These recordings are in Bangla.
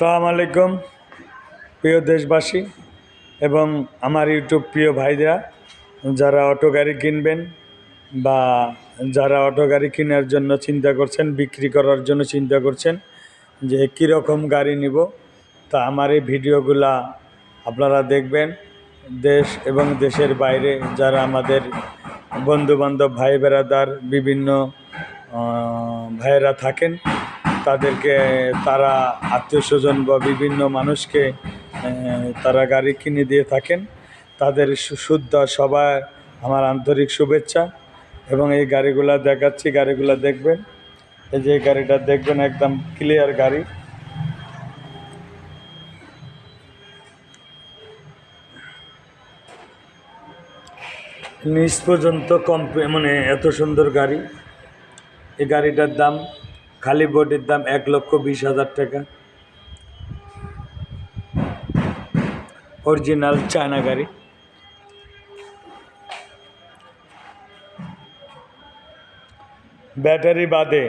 সালাম আলাইকুম, প্রিয় দেশবাসী এবং আমার ইউটিউব প্রিয় ভাইরা যারা অটো গাড়ি কিনবেন বা যারা অটো গাড়ি কেনার জন্য চিন্তা করছেন, বিক্রি করার জন্য চিন্তা করছেন যে কীরকম গাড়ি নিব, তা আমার এই ভিডিওগুলা আপনারা দেখবেন। দেশ এবং দেশের বাইরে যারা আমাদের বন্ধুবান্ধব ভাই বেড়াদার বিভিন্ন ভাইয়েরা থাকেন তাদেরকে, তারা আত্মীয় স্বজন বা বিভিন্ন মানুষকে তারা গাড়ি কিনে দিয়ে থাকেন। তাদের সু- শুদ্ধ সবাই আমার আন্তরিক শুভেচ্ছা এবং এই গাড়িগুলো দেখাচ্ছি, গাড়িগুলো দেখবেন। এই যে গাড়িটা দেখবেন, একদম ক্লিয়ার গাড়ি। নিচ পর্যন্ত কম মানে এত সুন্দর গাড়ি। এই গাড়িটার দাম খালি বডির দাম এক লক্ষ বিশ হাজার টাকা। অরিজিনাল চায়না গাড়ি। ব্যাটারি বাদে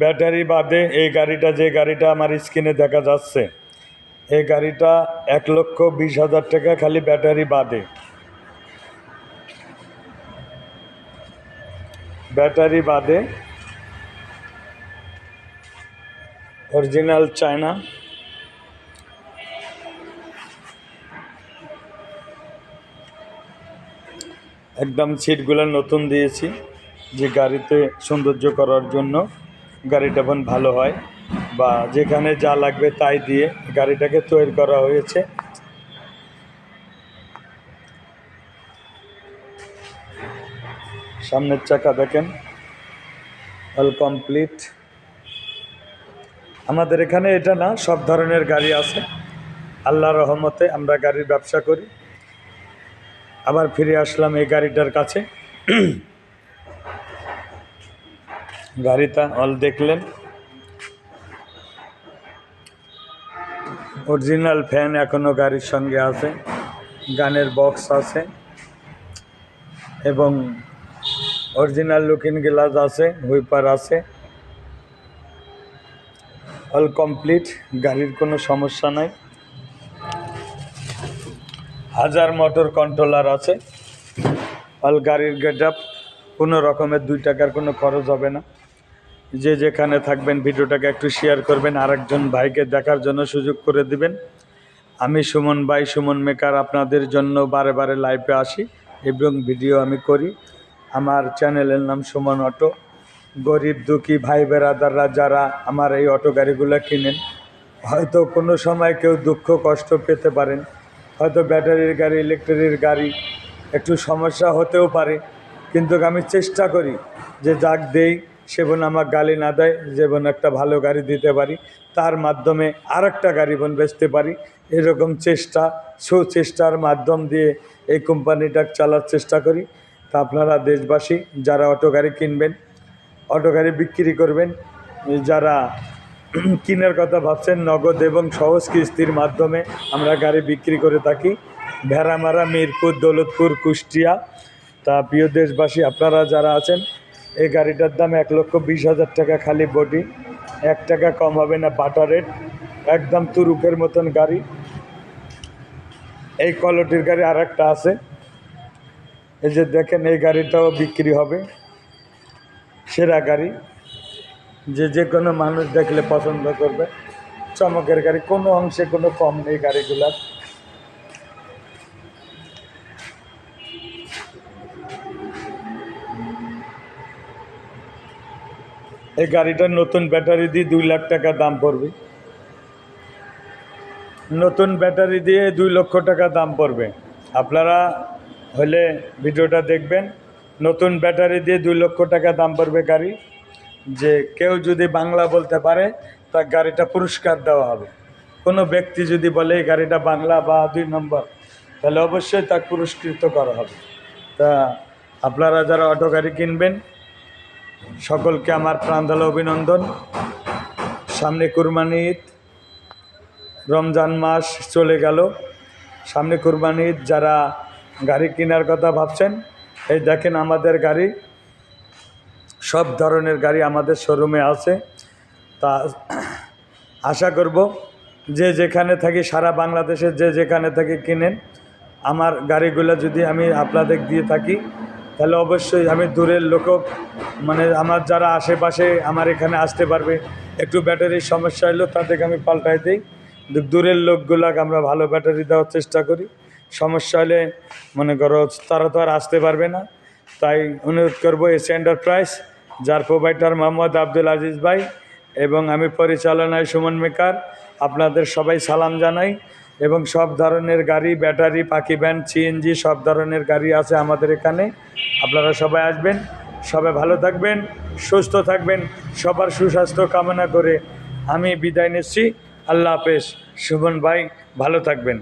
ব্যাটারি বাদে এই গাড়িটা, যে গাড়িটা আমার স্ক্রিনে দেখা যাচ্ছে, এই গাড়িটা এক লক্ষ বিশ হাজার টাকা খালি ব্যাটারি বাদে। ব্যাটারি বাদে অরিজিনাল চায়না। একদম সিটগুলো নতুন দিয়েছি, যে গাড়িতে সৌন্দর্য করার জন্য গাড়িটা এখন ভালো হয়, বা যেখানে যা লাগবে তাই দিয়ে গাড়িটাকে তৈরি করা হয়েছে। সামনের চাকা দেখেন অল কমপ্লিট আমাদের এখানে এটা না, সব ধরনের গাড়ি আছে। আল্লাহ রহমতে আমরা গাড়ির ব্যবসা করি। আবার ফিরে আসলাম এই গাড়িটার কাছে। গাড়িটা অল দেখলেন। অরিজিনাল ফ্যান এখনও গাড়ির সঙ্গে আছে। গানের বক্স আছে। এবং অরিজিনাল লুকিং গ্লাস আছে, হুইপার আছে। অল কমপ্লিট গাড়ির কোনো সমস্যা নাই। হাজার মোটর কন্ট্রোলার আছে। অল গাড়ির গেট আপ কোনো রকমের দুই টাকার কোনো খরচ হবে না। যে যেখানে থাকবেন, ভিডিওটাকে একটু শেয়ার করবেন, আরেকজন ভাইকে দেখার জন্য সুযোগ করে দিবেন। আমি সুমন ভাই, সুমন মেকার আপনাদের জন্য বারে বারে লাইভে আসি এবং ভিডিও আমি করি। আমার চ্যানেলের নাম সুমন অটো। গরিব, দুঃখী ভাই বেরাদাররা যারা আমার এই অটো গাড়িগুলো কিনেন, হয়তো কোনো সময় কেউ দুঃখ, কষ্ট পেতে পারেন। হয়তো ব্যাটারির গাড়ি, ইলেকট্রিকের গাড়ি, একটু সমস্যা হতেও পারে। কিন্তু আমি চেষ্টা করি যে যাক দেই সেবন আমার গালি না দেয় যেমন একটা ভালো গাড়ি দিতে পারি, তার মাধ্যমে আর একটা গাড়ি বোন বেচতে পারি। এরকম চেষ্টা, সুচেষ্টার মাধ্যম দিয়ে এই কোম্পানিটা চালার চেষ্টা করি। তা আপনারা দেশবাসী, যারা অটো গাড়ি কিনবেন অটো গাড়ি বিক্রি করবেন। যারা কেনার কথা ভাবছেন, নগদ এবং সহজ কিস্তির মাধ্যমে আমরা গাড়ি বিক্রি করে থাকি। ভেড়ামারা, মিরপুর, দৌলতপুর, কুষ্টিয়া। তা প্রিয় দেশবাসী, আপনারা যারা আছেন, এই গাড়িটার দাম এক লক্ষ বিশ হাজার টাকা খালি বডি। এক টাকা কম হবে না বাটা রেট। একদম তুরুপের মতন গাড়ি। এই কোয়ালিটির গাড়ি আর আছে। এই যে দেখেন, এই গাড়িটাও বিক্রি হবে। সেরা গাড়ি। যে যে কোনো মানুষ দেখলে পছন্দ করবে। চমকের গাড়ি, কোনো অংশে কোনো কম নেই গাড়িগুলার। এই গাড়িটার নতুন ব্যাটারি দিয়ে দুই লাখ টাকা দাম পড়বে। নতুন ব্যাটারি দিয়ে দুই লক্ষ টাকা দাম পড়বে। আপনারা হলে ভিডিওটা দেখবেন। নতুন ব্যাটারি দিয়ে দুই লক্ষ টাকা দাম পড়বে গাড়ি। যে কেউ যদি বাংলা বলতে পারে, তার গাড়িটা পুরস্কার দেওয়া হবে। কোনো ব্যক্তি যদি বলে এই গাড়িটা বাংলা বা দুই নম্বর, তাহলে অবশ্যই তাকে পুরস্কৃত করা হবে। তা আপনারা যারা অটো গাড়ি কিনবেন, সকলকে আমার প্রাণদাল অভিনন্দন। সামনে কুরবানি ঈদ, রমজান মাস চলে গেল। সামনে কুরবানি ঈদ, যারা গাড়ি কেনার কথা ভাবছেন এই দেখেন আমাদের গাড়ি, সব ধরনের গাড়ি আমাদের শোরুমে আছে। তা আশা করব যে যেখানে থাকি সারা বাংলাদেশে যে যেখানে থাকি কিনেন, আমার গাড়িগুলো যদি আমি আপনাদের দিয়ে থাকি, তাহলে অবশ্যই আমি দূরের লোকও মানে আমার যারা আশেপাশে আমার এখানে আসতে পারবে, একটু ব্যাটারির সমস্যা হলেও তাদেরকে আমি পাল্টাই দিই। দূরের লোকগুলাকে আমরা ভালো ব্যাটারি দেওয়ার চেষ্টা করি। সমস্যা হলে মনে করো তারা তো আর আসতে পারবে না। তাই অনুরোধ করব এসি এন্টারপ্রাইজ যার প্রোভাইডার মোহাম্মদ আব্দুল আজিজ ভাই এবং আমি পরিচালনায় সুমন মেকার, আপনাদের সবাই সালাম জানাই এবং সব ধরনের গাড়ি, ব্যাটারি, পাখি ভ্যান সিএনজি সব ধরনের গাড়ি আছে আমাদের এখানে। আপনারা সবাই আসবেন, সবাই ভালো থাকবেন, সুস্থ থাকবেন, সবার সুস্বাস্থ্য কামনা করে আমি বিদায় নিচ্ছি। আল্লাহ হাফেজ। সুমন ভাই, ভালো থাকবেন।